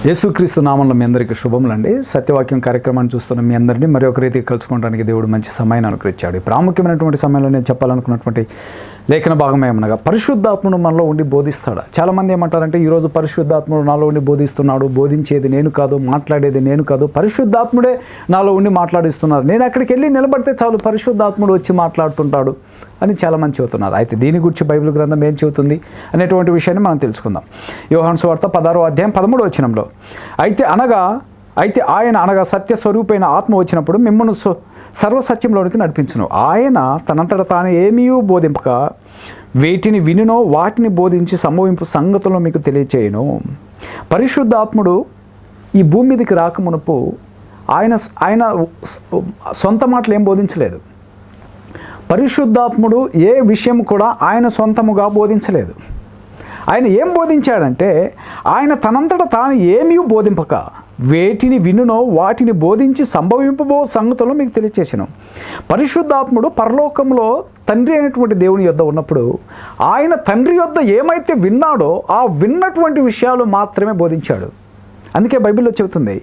యేసుక్రీస్తు నామంలో మీ అందరికీ శుభములండి సత్యవాక్యం కార్యక్రమాన్ని చూస్తున్న మీ అందరినీ మరి ఒక రీతికి కలుసుకోవడానికి దేవుడు మంచి సమయాన్ని అనుకరించాడు ప్రాముఖ్యమైనటువంటి సమయంలో నేను చెప్పాలనుకున్నటువంటి లేఖన భాగం ఏమనగా పరిశుద్ధాత్ముడు మనలో ఉండి బోధిస్తాడా? చాలామంది ఏమంటారంటే ఈరోజు పరిశుద్ధాత్ముడు నాలో ఉండి బోధిస్తున్నాడు బోధించేది నేను కాదు మాట్లాడేది నేను కాదు పరిశుద్ధాత్ముడే నాలో ఉండి మాట్లాడిస్తున్నారు. నేను అక్కడికి వెళ్ళి నిలబడితే చాలు పరిశుద్ధాత్ముడు వచ్చి మాట్లాడుతుంటాడు. అని చాలామంది చెబుతున్నారు. అయితే దీని గురించి బైబిల్ గ్రంథం ఏం చెబుతుంది అనేటువంటి విషయాన్ని మనం తెలుసుకుందాం. యోహాన్ సువార్త పదహారో అధ్యాయం పదమూడు వచనంలో అయితే అనగా అయితే ఆయన అనగా సత్య స్వరూపైన ఆత్మ వచ్చినప్పుడు మిమ్మల్ని సర్వసత్యంలోనికి నడిపించును. ఆయన తనంతట తాను ఏమీ బోధింపక వేటిని వినునో వాటిని బోధించి సంభవింపు సంగతులను మీకు తెలియచేయను. పరిశుద్ధాత్ముడు ఈ భూమి మీదకి రాకమునుపు ఆయన ఆయన సొంత మాటలు ఏం బోధించలేదు. పరిశుద్ధాత్ముడు ఏ విషయం కూడా ఆయన సొంతముగా బోధించలేదు. ఆయన ఏం బోధించాడంటే ఆయన తనంతట తాను ఏమీ బోధింపక వేటిని వినునో వాటిని బోధించి సంభవింపబో సంగతులు మీకు తెలియచేసాను. పరిశుద్ధాత్ముడు పరలోకంలో తండ్రి అయినటువంటి దేవుని యొద్ద ఉన్నప్పుడు ఆయన తండ్రి యొద్ద ఏమైతే విన్నాడో ఆ విన్నటువంటి విషయాలు మాత్రమే బోధించాడు. అందుకే బైబిల్లో చెబుతుంది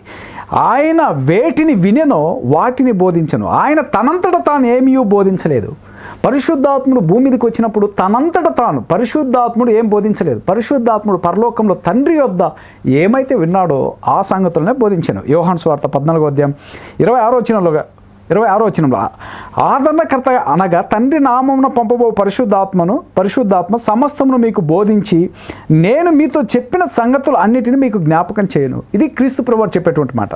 ఆయన వేటిని వినెనో వాటిని బోధించను. ఆయన తనంతట తాను ఏమీ బోధించలేదు. పరిశుద్ధాత్ముడు భూమి మీదకి వచ్చినప్పుడు తనంతట తాను పరిశుద్ధాత్ముడు ఏం బోధించలేదు. పరిశుద్ధాత్ముడు పరలోకంలో తండ్రి యొద్ద ఏమైతే విన్నాడో ఆ సంగతులనే బోధించాను. యోహాన్ స్వార్థ పద్నాలుగో అధ్యాయం ఇరవై ఆరో వచ్చినలోగా ఇరవై ఆరో వచనంలో ఆదరణకర్త అనగా తండ్రి నామమున పంపబో పరిశుద్ధాత్మను పరిశుద్ధాత్మ సమస్తమును మీకు బోధించి నేను మీతో చెప్పిన సంగతులు అన్నిటిని మీకు జ్ఞాపకం చేయను. ఇది క్రీస్తు ప్రభువారు చెప్పేటువంటి మాట.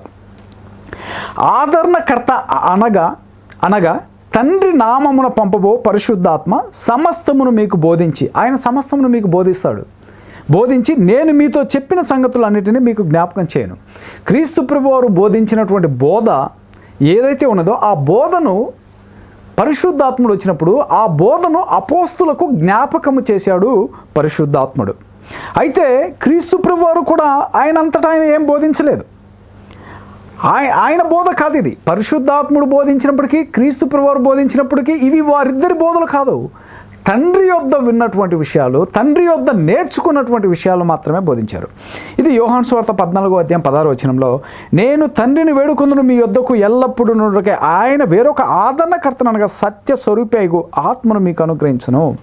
ఆదరణకర్త అనగా అనగా తండ్రి నామమున పంపబో పరిశుద్ధాత్మ సమస్తమును మీకు బోధించి ఆయన సమస్తమును మీకు బోధిస్తాడు. బోధించి నేను మీతో చెప్పిన సంగతులన్నిటినీ మీకు జ్ఞాపకం చేయను. క్రీస్తు ప్రభువారు బోధించినటువంటి బోధ ఏదైతే ఉన్నదో ఆ బోధను పరిశుద్ధాత్ముడు వచ్చినప్పుడు ఆ బోధను అపోస్తులకు జ్ఞాపకము చేశాడు పరిశుద్ధాత్ముడు. అయితే క్రీస్తు ప్రభువారు కూడా ఆయన అంతటా ఆయన ఏం బోధించలేదు. ఆయన బోధ కాదు ఇది. పరిశుద్ధాత్ముడు బోధించినప్పటికీ క్రీస్తు ప్రభువారు బోధించినప్పటికీ ఇవి వారిద్దరి బోధలు కాదు. తండ్రి యొద్ద విన్నటువంటి విషయాలు తండ్రి యొద్ద నేర్చుకున్నటువంటి విషయాలు మాత్రమే బోధించారు. ఇది యోహాన్ స్వార్త పద్నాలుగో అధ్యాయం పదహారు వచనంలో నేను తండ్రిని వేడుకుందును మీ యొద్దకు ఎల్లప్పుడూ నుండుకే ఆయన వేరొక ఆదరణకర్తను అనగా సత్య స్వరూపేగు ఆత్మను మీకు అనుగ్రహించను.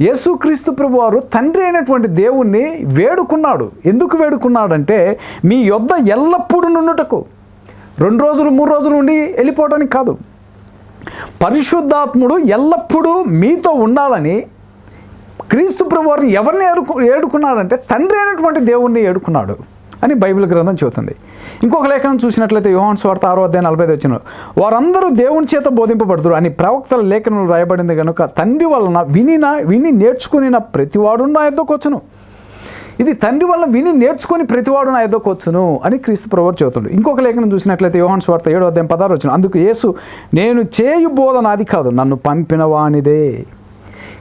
యేసుక్రీస్తు ప్రభు వారు తండ్రి అయినటువంటి దేవుణ్ణి వేడుకున్నాడు. ఎందుకు వేడుకున్నాడంటే మీ యొద్ద ఎల్లప్పుడూ నుండుటకు రెండు రోజులు మూడు రోజులు ఉండి వెళ్ళిపోవడానికి కాదు. పరిశుద్ధాత్ముడు ఎల్లప్పుడూ మీతో ఉండాలని క్రీస్తు ప్రభువారిని ఎవరిని ఏడుకు ఏడుకున్నాడంటే తండ్రి అయినటువంటి దేవుణ్ణి ఏడుకున్నాడు అని బైబిల్ గ్రంథం చెబుతుంది. ఇంకొక లేఖనం చూసినట్లయితే యోహాన్ స్వార్థ ఆరో అధ్యాయం నలభై ఐదు వచ్చిన వారందరూ దేవుని చేత బోధింపబడుతురు అని ప్రవక్తల లేఖనంలో రాయబడింది కనుక తండ్రి వలన వినిన విని నేర్చుకునిన ప్రతివాడు నా ఎద్దకు ఇది తండ్రి వల్ల విని నేర్చుకొని ప్రతివాడు నా ఎద్దకు అని క్రీస్తు ప్రభువారు చెబుతుండు. ఇంకొక లేఖనం చూసినట్లయితే యోహన్ స్వార్థ ఏడో అధ్యాయం పదారు వచ్చిన అందుకు యేసు నేను చేయు బోధ నాది కాదు నన్ను పంపిన వానిదే.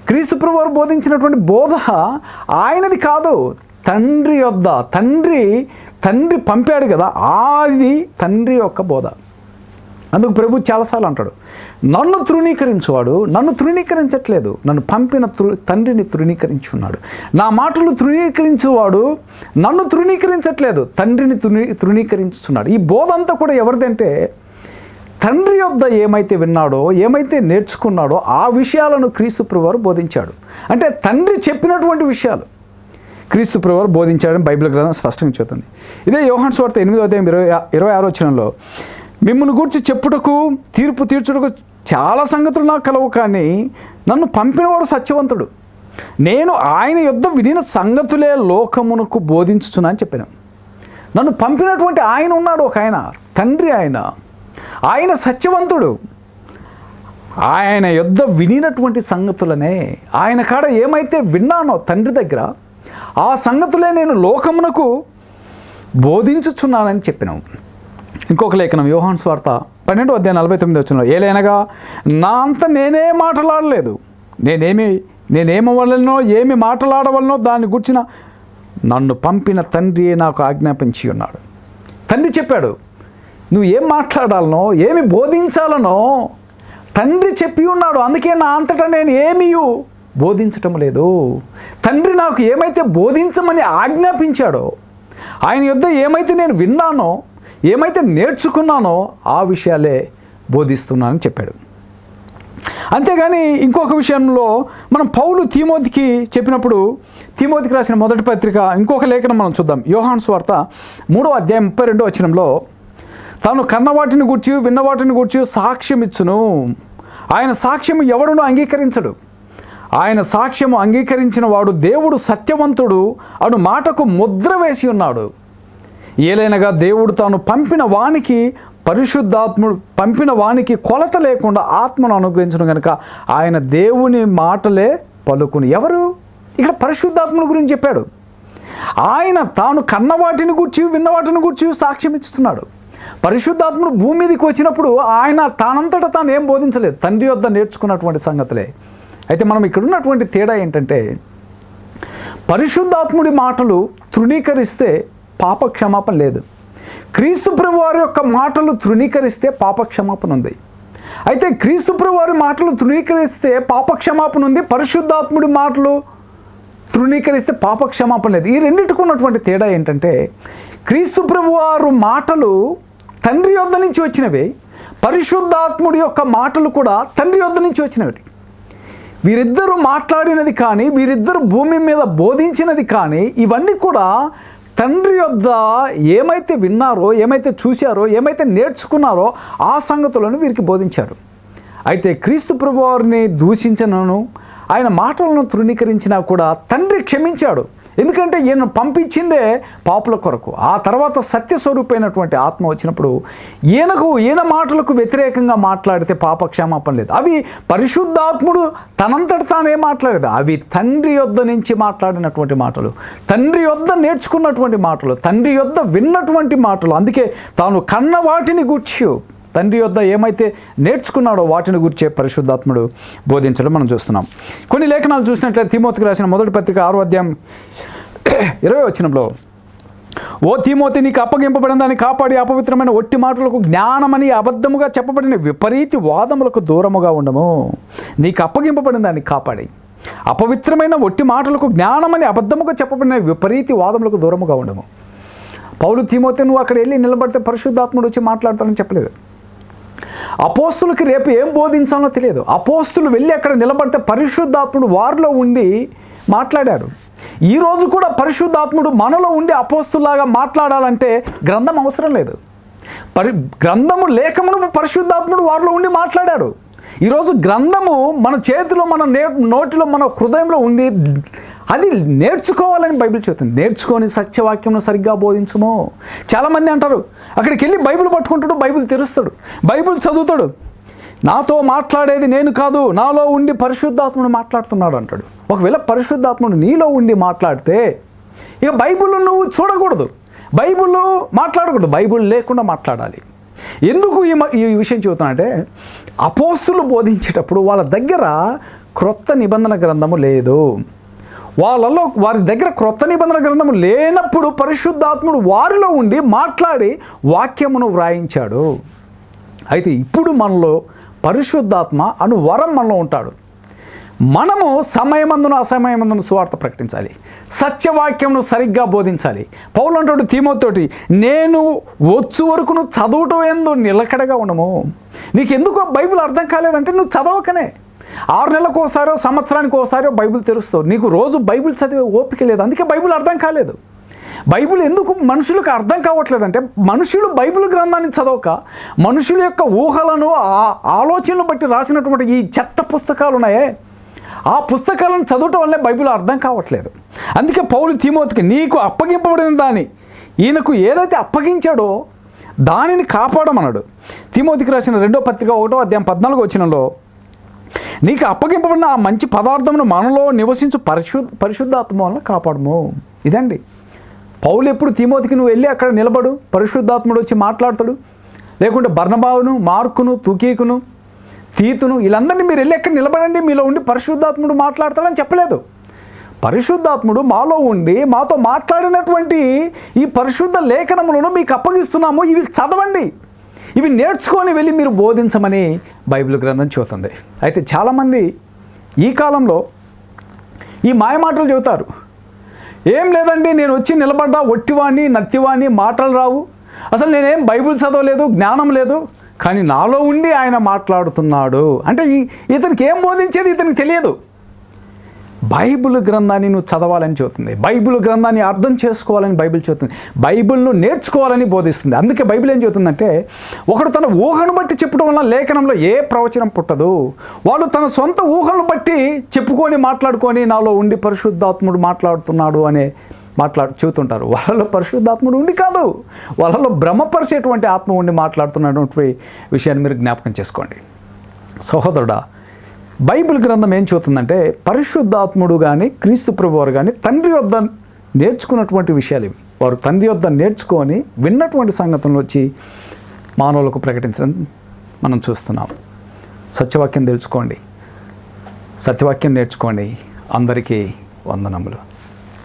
క్రీస్తు ప్రభువారు బోధించినటువంటి బోధ ఆయనది కాదు తండ్రి యొద్ద. తండ్రి తండ్రి పంపాడు కదా అది తండ్రి యొక్క బోధ. అందుకు ప్రభు చాలాసార్లు అంటాడు నన్ను తృణీకరించువాడు నన్ను తృణీకరించట్లేదు నన్ను పంపిన తృ తండ్రిని తృణీకరించున్నాడు. నా మాటలు తృణీకరించువాడు నన్ను తృణీకరించట్లేదు తండ్రిని తృణీ తృణీకరించుతున్నాడు. ఈ బోధ అంతా కూడా ఎవరిదంటే తండ్రి యొద్ద ఏమైతే విన్నాడో ఏమైతే నేర్చుకున్నాడో ఆ విషయాలను క్రీస్తు ప్రభువారు బోధించాడు. అంటే తండ్రి చెప్పినటువంటి విషయాలు క్రీస్తు ప్రభువారు బోధించాడని బైబిల్ గ్రంథం స్పష్టంగా చెబుతుంది. ఇదే యోహాన్ స్వార్థ ఎనిమిదో అధ్యాయం ఇరవై ఇరవై ఆరు వచనంలో మిమ్మల్ని గురించి చెప్పుటకు తీర్పు తీర్చుటకు చాలా సంగతులు నాకు కలవు కానీ నన్ను పంపినవాడు సత్యవంతుడు. నేను ఆయన యుద్ధ వినిన సంగతులే లోకమునకు బోధించుచున్నా అని చెప్పాను. నన్ను పంపినటువంటి ఆయన ఉన్నాడు ఒక ఆయన తండ్రి ఆయన. ఆయన సత్యవంతుడు. ఆయన యుద్ధ వినినటువంటి సంగతులనే ఆయన కాడ ఏమైతే విన్నానో తండ్రి దగ్గర ఆ సంగతులే నేను లోకమునకు బోధించుచున్నానని చెప్పినాం. ఇంకొక లేఖనం యోహాన్ స్వార్త పన్నెండు అధ్యాయం నలభై తొమ్మిది వచ్చిన ఏలైనగా నా అంత నేనే మాట్లాడలేదు. నేనేమి నేనేమవలనో ఏమి మాట్లాడవలనో దాన్ని గుర్చిన నన్ను పంపిన తండ్రి నాకు ఆజ్ఞాపించి ఉన్నాడు. తండ్రి చెప్పాడు నువ్వు ఏం మాట్లాడాలనో ఏమి బోధించాలనో తండ్రి చెప్పి ఉన్నాడు. అందుకే నా అంతటా నేను ఏమీ బోధించటం లేదు. తండ్రి నాకు ఏమైతే బోధించమని ఆజ్ఞాపించాడో ఆయన యుద్ధ ఏమైతే నేను విన్నానో ఏమైతే నేర్చుకున్నానో ఆ విషయాలే బోధిస్తున్నానని చెప్పాడు. అంతేగాని ఇంకొక విషయంలో మనం పౌలు తీమోతికి చెప్పినప్పుడు తీమోతికి రాసిన మొదటి పత్రిక ఇంకొక లేఖనం మనం చూద్దాం. యోహాన్ స్వార్త మూడో అధ్యాయం ముప్పై రెండో వచనంలో తాను కన్నవాటిని గూర్చి విన్నవాటిని గూర్చి సాక్ష్యం ఇచ్చును. ఆయన సాక్ష్యం ఎవడునూ అంగీకరించడు. ఆయన సాక్ష్యము అంగీకరించిన వాడు దేవుడు సత్యవంతుడు అను మాటకు ముద్ర వేసి ఉన్నాడు. ఏలైనగా దేవుడు తాను పంపిన వానికి పరిశుద్ధాత్ముడు పంపిన వానికి కొలత లేకుండా ఆత్మను అనుగ్రహించడం కనుక ఆయన దేవుని మాటలే పలుకుని. ఎవరు? ఇక్కడ పరిశుద్ధాత్ముని గురించి చెప్పాడు. ఆయన తాను కన్నవాటిని గూర్చి విన్నవాటిని గూర్చి సాక్ష్యం ఇస్తున్నాడు పరిశుద్ధాత్ముడు భూమి మీదకి వచ్చినప్పుడు ఆయన తానంతట తాను ఏం బోధించలేదు. తండ్రి వద్ద నేర్చుకున్నటువంటి సంగతులే. అయితే మనం ఇక్కడ ఉన్నటువంటి తేడా ఏంటంటే పరిశుద్ధాత్ముడి మాటలు తృణీకరిస్తే పాప క్షమాపణ లేదు. క్రీస్తు ప్రభు వారి యొక్క మాటలు తృణీకరిస్తే పాప క్షమాపణ ఉంది. అయితే క్రీస్తు ప్రభువారి మాటలు తృణీకరిస్తే పాప క్షమాపణ ఉంది. పరిశుద్ధాత్ముడి మాటలు తృణీకరిస్తే పాప క్షమాపణ లేదు. ఈ రెండింటికి ఉన్నటువంటి తేడా ఏంటంటే క్రీస్తు ప్రభు వారు మాటలు తండ్రి యొద్ద నుంచి వచ్చినవి. పరిశుద్ధాత్ముడి యొక్క మాటలు కూడా తండ్రి యొద్ద నుంచి వచ్చినవి. వీరిద్దరూ మాట్లాడినది కానీ వీరిద్దరు భూమి మీద బోధించినది కానీ ఇవన్నీ కూడా తండ్రి యొద్ద ఏమైతే విన్నారో ఏమైతే చూశారో ఏమైతే నేర్చుకున్నారో ఆ సంగతులను వీరికి బోధించారు. అయితే క్రీస్తు ప్రభువారిని దూషించినను ఆయన మాటలను తృణీకరించినా కూడా తండ్రి క్షమించాడు. ఎందుకంటే ఈయన పంపించిందే పాపుల కొరకు. ఆ తర్వాత సత్యస్వరూపైనటువంటి ఆత్మ వచ్చినప్పుడు ఈయనకు ఈయన మాటలకు వ్యతిరేకంగా మాట్లాడితే పాపక్షమాపణ లేదు. అవి పరిశుద్ధాత్ముడు తనంతట తానే మాట్లాడేది. అవి తండ్రి యొద్ద నుంచి మాట్లాడినటువంటి మాటలు తండ్రి యొద్ద నేర్చుకున్నటువంటి మాటలు తండ్రి యొద్ద విన్నటువంటి మాటలు. అందుకే తాను కన్న వాటిని గూర్చి. తండ్రి యొద్ద ఏమైతే నేర్చుకున్నాడో వాటిని గురించే పరిశుద్ధాత్ముడు బోధించడం మనం చూస్తున్నాం. కొన్ని లేఖనాలు చూసినట్లయితే తిమోతికి రాసిన మొదటి పత్రిక ఆరో అధ్యాయం ఇరవై వచ్చినంలో ఓ తిమోతి నీకు అప్పగింపబడిన దాన్ని కాపాడి అపవిత్రమైన ఒట్టి మాటలకు జ్ఞానమని అబద్ధముగా చెప్పబడిన విపరీతి వాదములకు దూరముగా ఉండము. నీకు అప్పగింపబడిన దాన్ని కాపాడి. అపవిత్రమైన ఒట్టి మాటలకు జ్ఞానమని అబద్ధముగా చెప్పబడిన విపరీతి వాదములకు దూరముగా ఉండము. పౌలు తిమోతి నువ్వు అక్కడ వెళ్ళి నిలబడితే పరిశుద్ధాత్ముడు వచ్చి మాట్లాడతానని చెప్పలేదు. అపోస్తులకి రేపు ఏం బోధించాలో తెలియదు. అపోస్తులు వెళ్ళి అక్కడ నిలబడితే పరిశుద్ధాత్ముడు వారిలో ఉండి మాట్లాడారు. ఈరోజు కూడా పరిశుద్ధాత్ముడు మనలో ఉండి అపోస్తులాగా మాట్లాడాలంటే గ్రంథం అవసరం లేదు. పరి గ్రంథము లేఖమును పరిశుద్ధాత్ముడు వారిలో ఉండి మాట్లాడాడు. ఈరోజు గ్రంథము మన చేతిలో మన నే నోటిలో మన హృదయంలో ఉంది. అది నేర్చుకోవాలని బైబిల్ చెబుతుంది. నేర్చుకొని సత్యవాక్యంను సరిగ్గా బోధించుమో. చాలామంది అంటారు అక్కడికి వెళ్ళి బైబిల్ పట్టుకుంటాడు బైబిల్ తెరుస్తాడు బైబిల్ చదువుతాడు. నాతో మాట్లాడేది నేను కాదు నాలో ఉండి పరిశుద్ధాత్ముడు మాట్లాడుతున్నాడు అంటాడు. ఒకవేళ పరిశుద్ధాత్ముడు నీలో ఉండి మాట్లాడితే ఇక బైబిల్ నువ్వు చూడకూడదు. బైబిల్లో మాట్లాడకూడదు. బైబిల్ లేకుండా మాట్లాడాలి. ఎందుకు ఈ ఈ విషయం చెబుతున్నా అంటే అపోస్తులు బోధించేటప్పుడు వాళ్ళ దగ్గర క్రొత్త నిబంధన గ్రంథము లేదు. వాళ్ళలో వారి దగ్గర క్రొత్త నిబంధన గ్రంథము లేనప్పుడు పరిశుద్ధాత్ముడు వారిలో ఉండి మాట్లాడి వాక్యమును వ్రాయించాడు. అయితే ఇప్పుడు మనలో పరిశుద్ధాత్మ అను వరం మనలో ఉంటాడు. మనము సమయమందును అసమయమందును సువార్త ప్రకటించాలి. సత్యవాక్యంను సరిగ్గా బోధించాలి. పౌలు అంటాడు తీమోతోటి నేను వచ్చు వరకు నువ్వు చదవటం ఏందో నిలకడగా ఉండము. నీకెందుకో బైబిల్ అర్థం కాలేదంటే నువ్వు చదవకనే. ఆరు నెలలకు ఒకసారో సంవత్సరానికి ఒకసారో బైబిల్ తెరుస్తావు నీకు రోజు బైబిల్ చదివే ఓపిక లేదు. అందుకే బైబిల్ అర్థం కాలేదు. బైబిల్ ఎందుకు మనుషులకు అర్థం కావట్లేదంటే మనుషులు బైబిల్ గ్రంథాన్ని చదవక మనుషుల యొక్క ఊహలను ఆ ఆలోచనలు బట్టి రాసినటువంటి ఈ చెత్త పుస్తకాలు ఉన్నాయే. ఆ పుస్తకాలను చదవటం వల్లే బైబిల్ అర్థం కావట్లేదు. అందుకే పౌలు తిమోతికి నీకు అప్పగింపబడిన దాని ఈయనకు ఏదైతే అప్పగించాడో దానిని కాపాడమన్నాడు. తిమోతికి రాసిన రెండో పత్రిక ఒకటో అధ్యాయం పద్నాలుగు వచ్చినలో నీకు అప్పగింపబడిన ఆ మంచి పదార్థమును మనలో నివసించు పరిశుద్ధ పరిశుద్ధాత్మ వలన కాపాడము. ఇదండి. పౌలు ఎప్పుడు తిమోతికి నువ్వు వెళ్ళి అక్కడ నిలబడు పరిశుద్ధాత్ముడు వచ్చి మాట్లాడతాడు. లేకుంటే బర్ణబావును మార్కును తుకీకును తీతును వీళ్ళందరినీ మీరు వెళ్ళి ఎక్కడ నిలబడండి మీలో ఉండి పరిశుద్ధాత్ముడు మాట్లాడతాడని చెప్పలేదు. పరిశుద్ధాత్ముడు మాలో ఉండి మాతో మాట్లాడినటువంటి ఈ పరిశుద్ధ లేఖనములను మీకు అప్పగిస్తున్నాము. ఇవి చదవండి. ఇవి నేర్చుకొని వెళ్ళి మీరు బోధించమని బైబిల్ గ్రంథం చెబుతుంది. అయితే చాలామంది ఈ కాలంలో ఈ మాయమాటలు చెబుతారు. ఏం లేదండి నేను వచ్చి నిలబడ్డా ఒట్టివాణ్ణి నత్తివాణ్ణి మాటలు రావు. అసలు నేనేం బైబిల్ చదవలేదు జ్ఞానం లేదు. కానీ నాలో ఉండి ఆయన మాట్లాడుతున్నాడు. అంటే ఈ ఇతనికి ఏం బోధించేది ఇతనికి తెలియదు. బైబిల్ గ్రంథాన్ని నువ్వు చదవాలని చెబుతుంది. బైబిల్ గ్రంథాన్ని అర్థం చేసుకోవాలని బైబిల్ చెబుతుంది. బైబిల్ను నేర్చుకోవాలని బోధిస్తుంది. అందుకే బైబిల్ ఏం చెబుతుందంటే ఒకడు తన ఊహను బట్టి చెప్పడం వల్ల లేఖనంలో ఏ ప్రవచనం పుట్టదు. వాళ్ళు తన సొంత ఊహను బట్టి చెప్పుకొని మాట్లాడుకొని నాలో ఉండి పరిశుద్ధాత్ముడు మాట్లాడుతున్నాడు అనే మాట్లాడు చెబుతుంటారు. వాళ్ళలో పరిశుద్ధాత్ముడు ఉండి కాదు. వాళ్ళలో భ్రమపరిచేటువంటి ఆత్మ ఉండి మాట్లాడుతున్నటువంటి విషయాన్ని మీరు జ్ఞాపకం చేసుకోండి. సహోదరుడా బైబిల్ గ్రంథం ఏం చూస్తుందంటే పరిశుద్ధాత్ముడు కానీ క్రీస్తు ప్రభువారు కానీ తండ్రి వద్ద నేర్చుకున్నటువంటి విషయాలు ఇవి. వారు తండ్రి వద్ద నేర్చుకొని విన్నటువంటి సంగతులను వచ్చి మానవులకు ప్రకటించడం మనం చూస్తున్నాం. సత్యవాక్యం తెలుసుకోండి. సత్యవాక్యం నేర్చుకోండి. అందరికీ వందనములు.